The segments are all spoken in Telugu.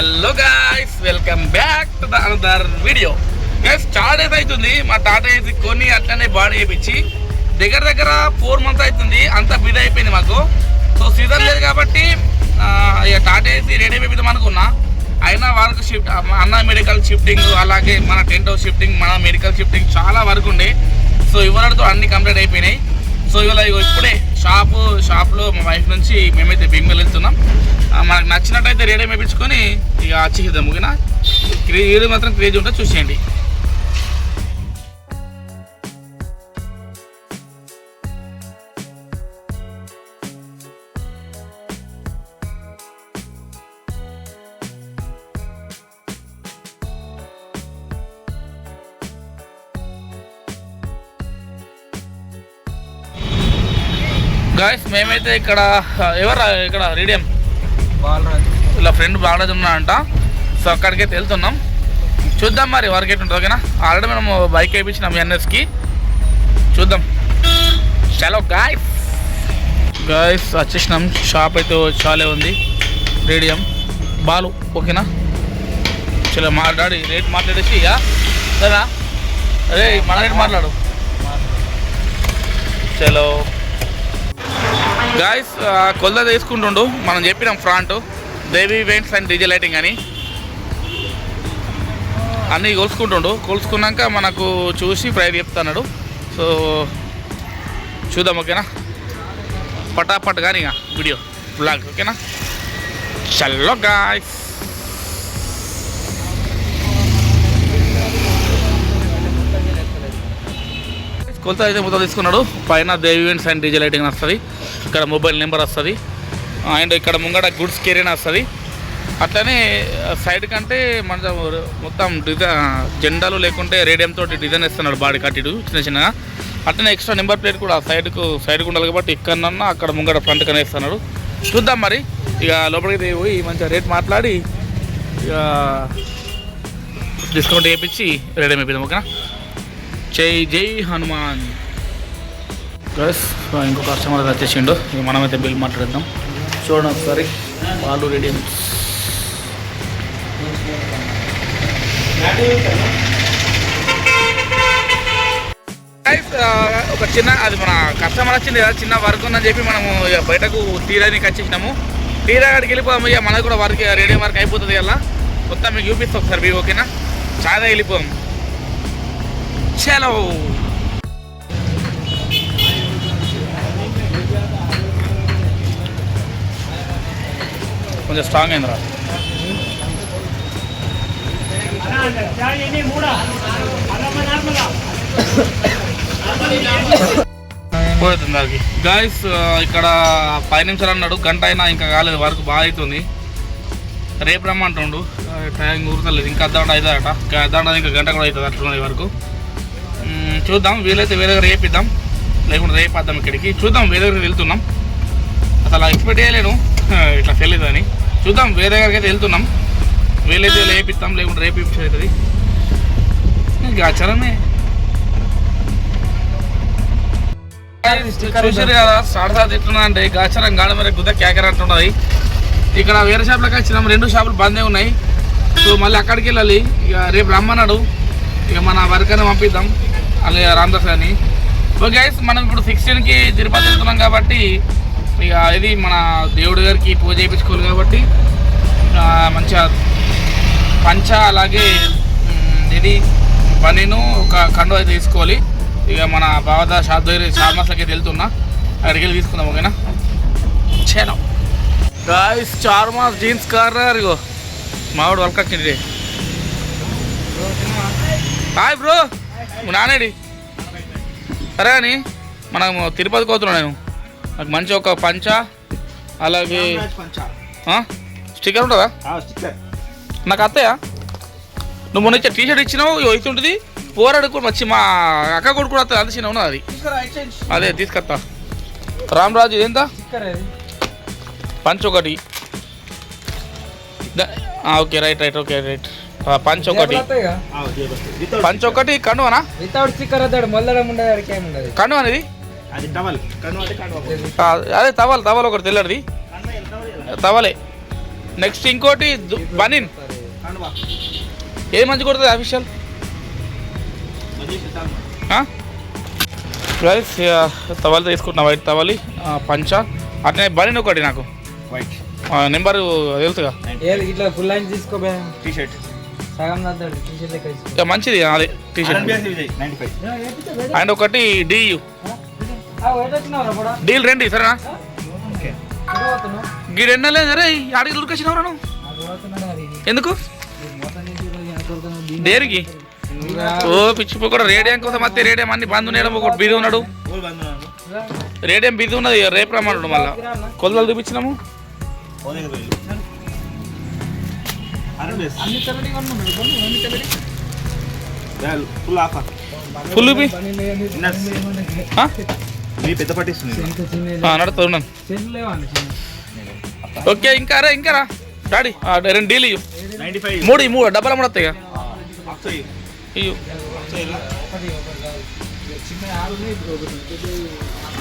Hello guys welcome back to the another video guys చాలా డేస్ అవుతుంది మా టాటా కొని అట్లనే బాడీ వేయించి దగ్గర దగ్గర ఫోర్ మంత్స్ అవుతుంది అంత బిడ్ అయిపోయింది మాకు. సో సీజన్ లేదు కాబట్టి ఇక టాటా రెడీ అయిపోతాం అనుకున్నా. అయినా వాళ్ళకు షిఫ్ట్ అన్న మెడికల్ షిఫ్టింగ్ అలాగే మన టెంట్ హౌస్ షిఫ్టింగ్ మన మెడికల్ షిఫ్టింగ్ చాలా వరకు ఉండే. సో ఇవరతో అన్ని కంప్లీట్ అయిపోయినాయి. సో ఇవాళ ఇప్పుడే షాపు షాప్లో మా వైఫ్ నుంచి మేమైతే బింగల్ వెళ్తున్నాం. మనకు నచ్చినట్టయితే రేడియో వేయించుకొని ఇక వచ్చేద్దాం ముగిన. క్రేజ్ మాత్రం క్రేజ్ ఉంటే చూసేయండి. గాయస్ మేమైతే ఇక్కడ ఎవరు ఇక్కడ రేడియం బాలరాజు. ఇలా ఫ్రెండ్ బాలరాజు ఉన్నాడంట. సో అక్కడికైతే వెళ్తున్నాం. చూద్దాం మరి వరకు ఎట్లా ఉంటుంది ఓకేనా? ఆల్రెడీ మనం బైక్ వేయించినాం ఎన్ఎస్కి చూద్దాం. చలో గాయస్ గాయస్ వచ్చేసినాం. షాప్ అయితే చాలే ఉంది. రేడియం బాలు ఓకేనా? చలో మాట్లాడి రేట్ మాట్లాడేసి ఇక సరేనా? అరే మన రేట్ మాట్లాడు. చలో గాయస్ కొలత తీసుకుంటుండు. మనం చెప్పినాం front Devi events and DJ lighting అని. అన్నీ కొలుసుకుంటుండు. కొలుసుకున్నాక మనకు చూసి ప్రైజ్ చెప్తున్నాడు. సో చూద్దాం ఓకేనా? పటాపట్ కానీ ఇక వీడియో బ్లాగ్ ఓకేనా? చల్లో గాయస్ కొలత అయితే మొత్తం తీసుకున్నాడు. పైన Devi events and DJ lighting వస్తుంది ఇక్కడ మొబైల్ నెంబర్ వస్తుంది. అండ్ ఇక్కడ ముంగడ గుడ్స్ కెరీర్ వస్తుంది. అట్లనే సైడ్ కంటే మన మొత్తం డిజైన్ జెండాలు లేకుంటే రేడియంతో తోటి డిజైన్ ఇస్తున్నాడు బాడీ కట్టిడు చిన్న చిన్నగా. అట్లనే ఎక్స్ట్రా నెంబర్ ప్లేట్ కూడా సైడ్కు సైడ్కి ఉండాలి కాబట్టి ఇక్కడన్నా అక్కడ ముంగడ ఫ్రంట్ కనే ఇస్తున్నాడు చూద్దాం మరి. ఇక లోపలికి పోయి మంచిగా రేట్ మాట్లాడి ఇక డిస్కౌంట్ వేయించి రెడీ అయిపోయింది ఓకేనా? జై జై హనుమాన్. గస్ ఇంకో కస్టమర్ వచ్చేసిండు ఇక మనమైతే బిల్ మాట్లాడదాం చూడండి ఒకసారి. వాళ్ళు రెడీ ఒక చిన్న అది మన కస్టమర్ వచ్చింది కదా చిన్న వర్క్ ఉందని చెప్పి మనము ఇక బయటకు తీరానికి వచ్చేసినాము. తీరా కాడికి వెళ్ళిపోదాము ఇక మనకు కూడా వర్క్ రేడియో వర్క్ అయిపోతుంది అలా మొత్తం మీకు చూపిస్తాం ఒకసారి ఓకేనా? చాలా వెళ్ళిపోదాం చలో కొంచెం స్ట్రాంగ్ అయిందిరా. పోతుంది దానికి. గాయస్ ఇక్కడ పది నిమిషాలు అన్నాడు. గంట అయినా ఇంకా కాలేదు. వర్క్ బాగా అవుతుంది. రేపు రమ్మంటుండు. టైం కూర్చోలేదు ఇంకా అద్దాండ అవుతుందట. ఇంకా అద్దాండ ఇంకా గంట కూడా అవుతుంది అట్లున్నది వరకు. చూద్దాం వీలైతే వేరే దగ్గర రేపిద్దాం లేకుంటే రేపేద్దాం ఇక్కడికి. చూద్దాం వేరే దగ్గరికి వెళ్తున్నాం. అసలు ఎక్స్పెక్ట్ చేయలేను ఇట్లా తెలియదు అని. చూద్దాం వేరే దగ్గరికి అయితే వెళ్తున్నాం. వీలైతే వేపిస్తాం లేకుంటే రేపు ఇప్పించేది అవుతుంది. గాచరమే చూసారు కదా సాడసా తిట్టున్నా అంటే గాచరం గాడ మరి గుద్ద కేకర అంటున్నది ఇక్కడ వేరే షాపులకు వచ్చినాం రెండు షాపులు బందే ఉన్నాయి. సో మళ్ళీ అక్కడికి వెళ్ళాలి. ఇక రేపు రమ్మన్నాడు. ఇక మన వర్కర్ని పంపిద్దాం. అలాగే రామదాస్ కానీ ఓకే గైస్ మనం ఇప్పుడు సిక్స్టీన్కి తిరుపతి వెళ్తున్నాం కాబట్టి ఇక ఇది మన దేవుడి గారికి పూజ చేయించుకోవాలి కాబట్టి మంచిగా పంచ అలాగే ఇది బనీను ఒక కండు అయితే తీసుకోవాలి. ఇక మన బావద షాప్ దగ్గర షాప్ అయితే వెళ్తున్నా. అక్కడికి వెళ్ళి తీసుకుందాం ఓకేనా? చేను. గాయస్ చార్మాస్ జీన్స్ కార్నర్ ఇగో మావాడు వల్క్ హాయ్ బ్రో నానేడి సరే అని మనం తిరుపతికి పోతున్నాను నేను నాకు మంచి ఒక పంచ అలాగే? స్టిక్కర్ ఉంటుందా? నాకు అత్తయ్యా. నువ్వు మొన్న ఇచ్చే టీ షర్ట్ ఇచ్చినావు ఇగో ఇస్తుంటుంది. పోరాడుకు వచ్చి మా అక్క కొడుకు కూడా అంత చిన్న ఉన్నది అది. అదే తీసుకొస్తా. రామరాజు ఇదేంతా పంచ్ ఒకటి. Okay right right okay right. Punch ఒకటి. పంచ్ ఒకటి కను అనా వితౌట్ స్టిక్కర్ వద్దాడు మొల్లడం ఉండదు అడికి ఏమి ఉండదు. కను అనేది? అది తవల్ తవల్ ఒకటి. తెల్లడిది. తవలే నెక్స్ట్ ఇంకోటి బనీన్. ఏది మంచి కొడుతుంది అఫీషియల్? గైస్ తవాలి తీసుకుంటున్నా వైట్ తవాలి పంచ. అట్లనే బనీన్ ఒకటి నాకు. వైట్. నెంబర్ తెలుసుగా? ఏది ఇట్లా ఫుల్ లైన్ తీసుకోబే టీ షర్ట్ ఇక మంచిది అదే T shirt ninety five and ఒకటి డియు డీల్ రండి సరేనా? గీడు ఎన్నలే సరే అడిగి ఉరికొచ్చినావు రాను ఎందుకు? దేనికి? ఓ పిచ్చిపో కూడా రేడియం కోసం వస్తే రేడియం అన్ని బంద్ ఉండడం ఒకటి ఉన్నాడు. బంద్ ఉన్నాను రేడియం బిజీ ఉన్నది రేపు రమ్మన్నాడు మళ్ళా. కొలతలు చూపించినాము. అన్ని అన్ని ఫుల్ ఆఫర్ ఫుల్? మీ పెద్ద పట్టిస్తుంది ఓకే ఇంకా రా ఇంకా రా. డాడీ ఆ, రెండు డీల్ మూడు మూడు. డబ్బల మూడు వస్తాయి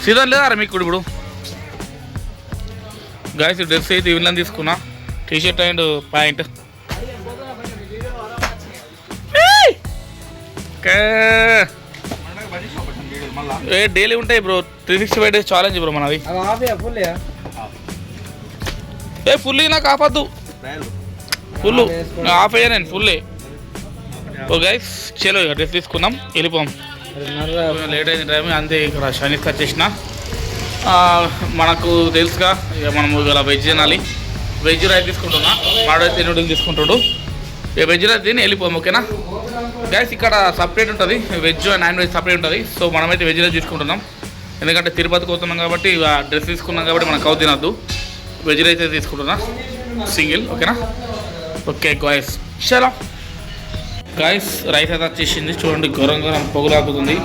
సీజన్ లేదా మీకు ఇప్పుడు? గాయస్ డ్రెస్ అయితే ఇవిలని తీసుకున్నా. T shirt and pant. A daily ఉంటాయి bro. Three sixty five days challenge bro మనది. ఏ ఫుల్ నాకు ఆపద్దు ఫుల్ ఆఫ్ అయ్యా నేను ఫుల్ ఓ గైస్ చలో ఇక డ్రెస్ తీసుకుందాం వెళ్ళిపోం లేట్ అయింది టైం అంతే ఇక్కడ షైనీస్ కట్ చేసిన. మనకు తెలుసుగా ఇక మనం ఇలా వెజ్ తినాలి. వెజ్ రైస్ తీసుకుంటున్నా. మాడైతే నూడిల్స్ తీసుకుంటాడు. ఇక వెజ్ రైస్ తిని వెళ్ళిపోం ఓకేనా? గైస్ ఇక్కడ సపరేట్ ఉంటుంది. Veg and non veg separate ఉంటుంది. సో మనమైతే వెజ్లో తీసుకుంటున్నాం ఎందుకంటే తిరుపతికి పోతున్నాం కాబట్టి డ్రెస్ తీసుకున్నాం కాబట్టి మనకు అవు తినద్దు. వెజ్లో అయితే తీసుకుంటున్నా. సింగిల్ ఓకేనా? ఓకే గాయస్ చలో గాయస్ రైస్ అయితే వచ్చేసింది. చూడండి గరం గరం పొగలాగుతుంది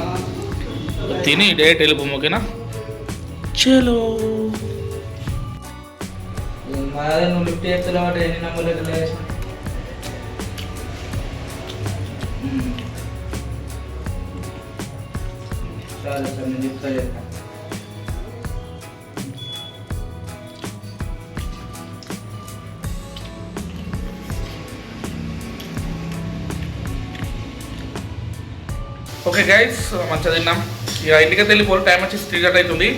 తిని డైరెక్ట్ వెళ్ళిపోం ఓకేనా? చలో. మాదే నువ్వు లిఫ్ట్ చేస్తున్నావు సరే సరే నేను చెప్తా ఓకే గైస్ మంచిగా తిన్నాం. ఇక ఇంటికి వెళ్ళిపోరు టైం వచ్చేసి త్రీ గంట అవుతుంది.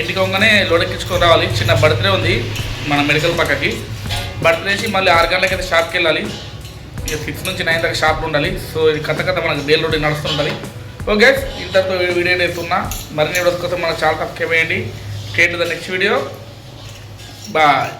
ఇంటికి పోగానే లోడెక్కించుకొని రావాలి. చిన్న బర్త్డే ఉంది మన మెడికల్ పక్కకి. బర్త్డే చేసి మళ్ళీ ఆరు గంటలకి అయితే షాప్కి వెళ్ళాలి. ఇక సిక్స్ నుంచి నైన్ దాకా షాప్లో ఉండాలి. సో ఇది కథ కథ మనకు బేల్ రొటీన్ నడుస్తుంటుంది ఓకే ఇంతతో వీడియో నేర్పుతున్నా మరిన్ని వీడియోస్ కోసం మన ఛానల్ సబ్స్క్రైబ్ చేయండి. State the next video bye